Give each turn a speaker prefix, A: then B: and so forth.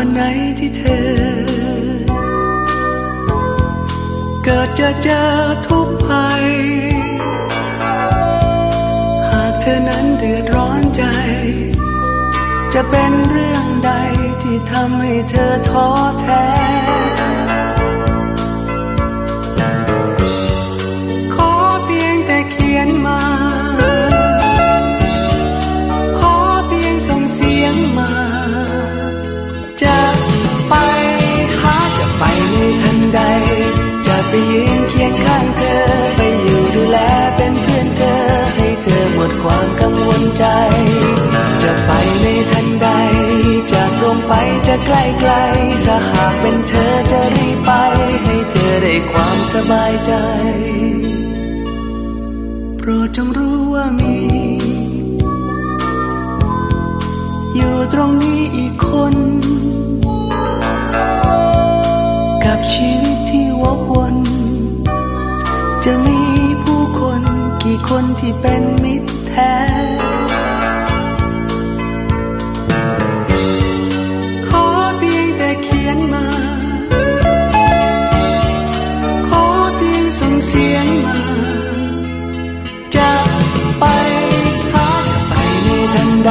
A: วันไหนที่เธอ เกิดจะเจอทุกภัย หากเธอนั้นเดือดร้อนใจ จะเป็นเรื่องใดที่ทำให้เธอท้อแท้ ยืนเคียงข้างเธอ ไปอยู่ดูแลเป็นเพื่อนเธอ ให้เธอหมดความกังวลใจ จะไปในทันใดจะตรงไปจะใกล้ไกล ถ้าหากเป็นเธอจะรีบไป ให้เธอได้ความสบายใจ โปรดจงรู้ว่ามี อยู่ตรงนี้อีกคน กับชี จะมีผู้คนกี่คนที่เป็นมิตรแท้ ขอเพียงแต่เขียนมา ขอเพียงส่งเสียงมา จะไปหาไใด